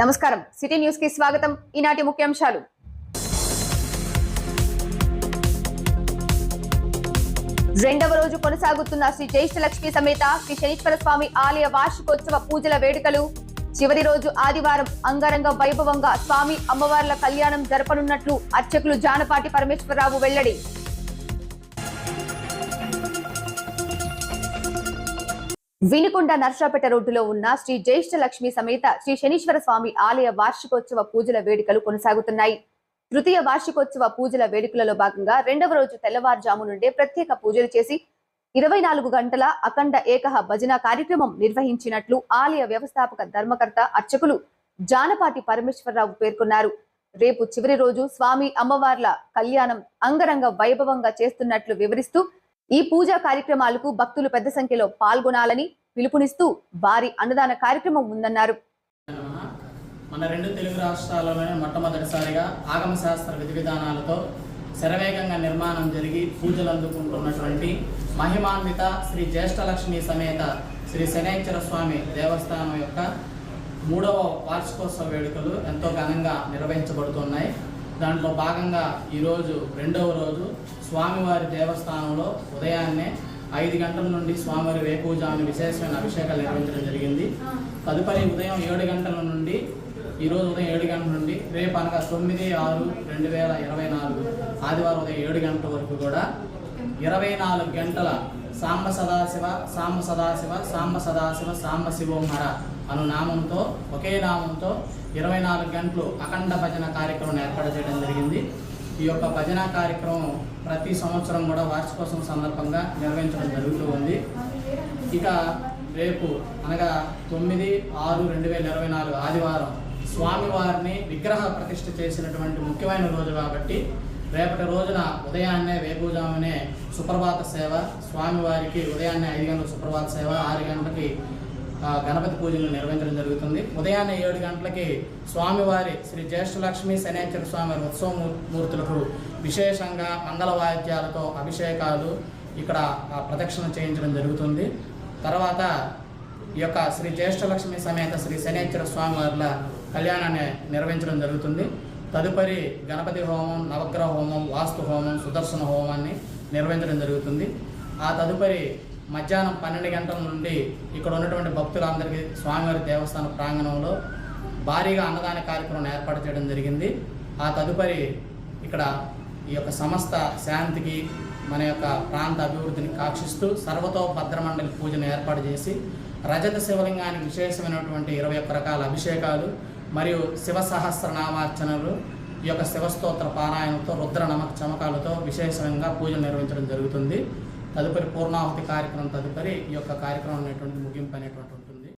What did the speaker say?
నమస్కారం. సిటీ న్యూస్కి స్వాగతం. ఈనాటి ముఖ్యాంశాలు. రెండవ రోజు కొనసాగుతున్న శ్రీ జ్యేష్ఠ లక్ష్మి సమేత శ్రీ శనీశ్వర స్వామి ఆలయ వార్షికోత్సవ పూజల వేడుకలు. చివరి రోజు ఆదివారం అంగరంగ వైభవంగా స్వామి అమ్మవార్ల కళ్యాణం జరపనున్నట్లు అర్చకులు జానపాటి పరమేశ్వరరావు వెల్లడి. వినుకొండ నర్సాపేట రోడ్డులో ఉన్న శ్రీ జ్యేష్ఠ లక్ష్మి సమేత శ్రీ శనీశ్వర స్వామి ఆలయ వార్షికోత్సవ పూజల వేడుకలు కొనసాగుతున్నాయి. తృతీయ వార్షికోత్సవ పూజల వేడుకలలో భాగంగా రెండవ రోజు తెల్లవారుజాము నుండే ప్రత్యేక పూజలు చేసి ఇరవై నాలుగు గంటల అఖండ ఏకహ భజన కార్యక్రమం నిర్వహించినట్లు ఆలయ వ్యవస్థాపక ధర్మకర్త అర్చకులు జానపాటి పరమేశ్వరరావు పేర్కొన్నారు. రేపు చివరి రోజు స్వామి అమ్మవార్ల కళ్యాణం అంగరంగ వైభవంగా చేస్తున్నట్లు వివరిస్తూ ఈ పూజా కార్యక్రమాలకు భక్తులు పెద్ద సంఖ్యలో పాల్గొనాలని పిలుపునిస్తూ భారీ అన్నదాన కార్యక్రమం ఉందన్నారు. మన రెండు తెలుగు రాష్ట్రాల్లోనే మొట్టమొదటిసారిగా ఆగమ శాస్త్ర విధి విధానాలతో శరవేగంగా నిర్మాణం జరిగి పూజలు అందుకుంటున్నటువంటి మహిమాన్విత శ్రీ జ్యేష్ఠలక్ష్మి సమేత శ్రీ శనేశ్వర స్వామి దేవస్థానం యొక్క మూడవ వార్షికోత్సవ వేడుకలు ఎంతో ఘనంగా నిర్వహించబడుతున్నాయి. దాంట్లో భాగంగా ఈరోజు రెండవ రోజు స్వామివారి దేవస్థానంలో ఉదయాన్నే ఐదు గంటల నుండి స్వామివారి వేపూజాని విశేషమైన అభిషేకాలు నిర్వహించడం జరిగింది. తదుపరి ఉదయం ఏడు గంటల నుండి ఈరోజు ఉదయం ఏడు గంటల నుండి రేపు అనగా తొమ్మిది ఆరు రెండు వేల ఇరవై నాలుగు ఆదివారం ఉదయం ఏడు గంటల వరకు కూడా ఇరవై నాలుగు గంటల సాంబ సదాశివ సాంబ సదాశివ సాంబ సదాశివ సాంబ శివోహర అను నామంతో ఒకే నామంతో ఇరవై నాలుగు గంటలు అఖండ భజన కార్యక్రమం ఏర్పాటు చేయడం జరిగింది. ఈ యొక్క భజన కార్యక్రమం ప్రతి సంవత్సరం కూడా వార్షికోత్సవం సందర్భంగా నిర్వహించడం జరుగుతూ ఉంది. ఇక రేపు అనగా తొమ్మిది ఆరు రెండు వేల ఇరవై నాలుగు ఆదివారం స్వామివారిని విగ్రహ ప్రతిష్ఠ చేసినటువంటి ముఖ్యమైన రోజు కాబట్టి రేపటి రోజున ఉదయాన్నే వేపూజామునే సుప్రభాత సేవ స్వామివారికి ఉదయాన్నే ఐదు గంటల సుప్రభాత సేవ ఆరు గంటలకి గణపతి పూజలు నిర్వహించడం జరుగుతుంది. ఉదయాన్నే ఏడు గంటలకి స్వామివారి శ్రీ జ్యేష్ఠలక్ష్మి శనేశ్వర స్వామి ఉత్సవ మూర్తులకు విశేషంగా మంగళ వాయిద్యాలతో అభిషేకాలు ఇక్కడ ఆ, ప్రదక్షిణ చేయించడం జరుగుతుంది. తర్వాత ఈ యొక్క శ్రీ జ్యేష్ఠలక్ష్మి సమేత శ్రీ శనేశ్వర స్వామివార్ల కళ్యాణాన్ని నిర్వహించడం జరుగుతుంది. తదుపరి గణపతి హోమం నవగ్రహ హోమం వాస్తు హోమం సుదర్శన హోమాన్ని నిర్వహించడం జరుగుతుంది. ఆ తదుపరి మధ్యాహ్నం పన్నెండు గంటల నుండి ఇక్కడ ఉన్నటువంటి భక్తులందరికీ స్వామివారి దేవస్థాన ప్రాంగణంలో భారీగా అన్నదాన కార్యక్రమం ఏర్పాటు చేయడం జరిగింది. ఆ తదుపరి ఇక్కడ ఈ యొక్క సంస్థ శాంతికి మన యొక్క ప్రాంత అభివృద్ధిని కాక్షిస్తూ సర్వతో భద్రమండలి పూజను ఏర్పాటు చేసి రజత శివలింగానికి విశేషమైనటువంటి ఇరవై ఒక్క రకాల అభిషేకాలు మరియు శివ సహస్రనామార్చనలు ఈ యొక్క శివస్తోత్ర పారాయణంతో రుద్ర నమక చమకాలతో విశేషంగా పూజలు నిర్వహించడం జరుగుతుంది. తదుపరి పూర్ణాహుతి కార్యక్రమం తదుపరి ఈ యొక్క కార్యక్రమం అనేటువంటి ముగింపు అనేటువంటి ఉంటుంది.